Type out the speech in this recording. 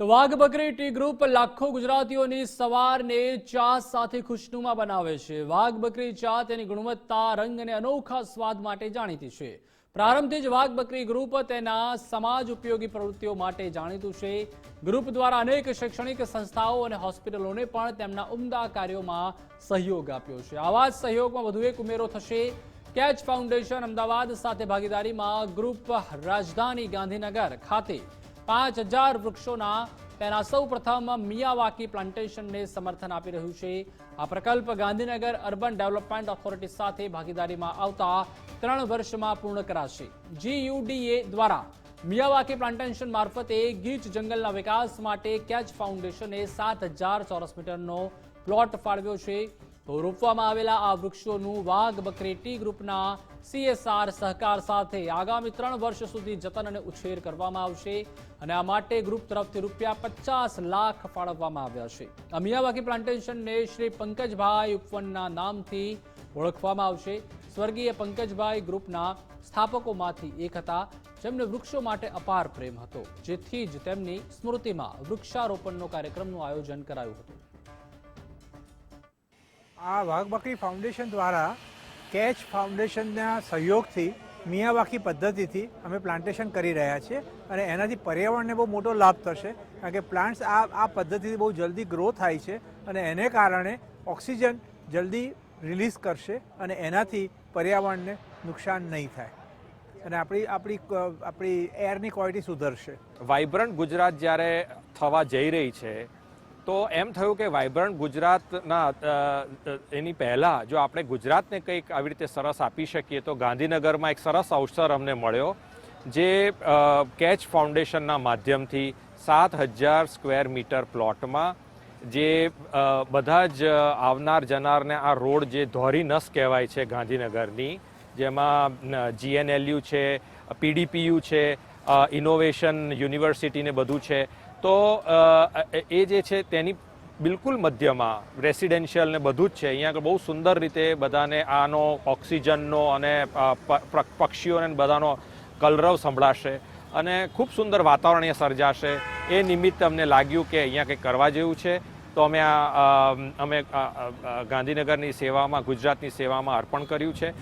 તો વાઘ બકરી ટી ગ્રુપ લાખો ગુજરાતીઓની સવારને ચા સાથે ખુશનુમા બનાવે છે. વાઘ બકરી ચા તેની ગુણવત્તા, રંગ અને અનોખા સ્વાદ માટે જાણીતી છે. પ્રારંભથી જ વાઘ બકરી ગ્રુપ તેના સમાજ ઉપયોગી પ્રવૃત્તિઓ માટે જાણીતું છે. ગ્રુપ દ્વારા અનેક શૈક્ષણિક સંસ્થાઓ અને હોસ્પિટલોને પણ તેમના ઉમદા કાર્યોમાં સહયોગ આપ્યો છે. આવા જ સહયોગમાં વધુ એક ઉમેરો થશે. કેચ ફાઉન્ડેશન અમદાવાદ સાથે ભાગીદારીમાં ગ્રુપ રાજધાની ગાંધીનગર ખાતે પાંચ હજાર વૃક્ષોના તેના સૌ પ્રથમ મિયાવાકી પ્લાન્ટેશનને સમર્થન આપી રહ્યું છે. આ પ્રકલ્પ ગાંધીનગર અર્બન ડેવલપમેન્ટ ઓથોરિટી સાથે ભાગીદારીમાં આવતા ત્રણ વર્ષમાં પૂર્ણ કરાશે. જીયુડીએ દ્વારા મિયાવાકી પ્લાન્ટેશન મારફતે ગીચ જંગલના વિકાસ માટે કેચ ફાઉન્ડેશને સાત ચોરસ મીટરનો પ્લોટ ફાળવ્યો છે. તો રોપવામાં આવેલા આ વૃક્ષોનું વાઘ, બકરી, ટી ગ્રુપના સીએસઆર સહકાર સાથે આગામી ત્રણ વર્ષ સુધી જતન અને ઉછેર કરવામાં આવશે અને આ માટે ગ્રુપ તરફથી રૂપિયા પચાસ લાખ ફાળવવામાં આવ્યા છે. અમિયાવાકી પ્લાન્ટેશનને શ્રી પંકજભાઈ ઉપવનના નામથી ઓળખવામાં આવશે. સ્વર્ગીય પંકજભાઈ ગ્રુપના સ્થાપકોમાંથી એક હતા. જેમને વૃક્ષો માટે અપાર પ્રેમ હતો, જેથી જ તેમની સ્મૃતિમાં વૃક્ષારોપણનો કાર્યક્રમનું આયોજન કરાયું હતું. આ વાઘબકરી ફાઉન્ડેશન દ્વારા કેચ ફાઉન્ડેશનના સહયોગથી, મિયાવાકી પદ્ધતિથી અમે પ્લાન્ટેશન કરી રહ્યા છીએ અને એનાથી પર્યાવરણને બહુ મોટો લાભ થશે. કારણ કે પ્લાન્ટ્સ આ આ પદ્ધતિથી બહુ જલ્દી ગ્રો થાય છે અને એને કારણે ઓક્સિજન જલ્દી રિલીઝ કરશે અને એનાથી પર્યાવરણને નુકસાન નહીં થાય. અને આપણી આપણી આપણી એરની ક્વોલિટી સુધરશે. વાઇબ્રન્ટ ગુજરાત જ્યારે થવા જઈ રહી છે તો એમ થયું કે વાઇબ્રન્ટ ગુજરાતના એની પહેલાં જો આપણે ગુજરાતને કંઈક આવી રીતે સરસ આપી શકીએ, તો ગાંધીનગરમાં એક સરસ અવસર અમને મળ્યો, જે કેચ ફાઉન્ડેશનના માધ્યમથી સાત હજાર સ્ક્વેર મીટર પ્લોટમાં જે બધા જ આવનાર જનારને આ રોડ જે ધોરી નસ કહેવાય છે ગાંધીનગરની, જેમાં જીએનએલયુ છે પીડીપીયુ છે ઇનોવેશન યુનિવર્સિટીને બધું છે તો એ જે છે તેની બિલકુલ મધ્યમાં રેસિડેન્શિયલ ને બધું જ છે. અહીંયા આગળ બહુ સુંદર રીતે બધાને આનો ઓક્સિજનનો અને પક્ષીઓને બધાનો કલરવ સંભળાશે અને ખૂબ સુંદર વાતાવરણ અહીંયા સર્જાશે. એ નિમિત્તે અમને લાગ્યું કે અહીંયા કંઈક કરવા જેવું છે. તો અમે આ અમે ગાંધીનગરની સેવામાં, ગુજરાતની સેવામાં અર્પણ કર્યું છે.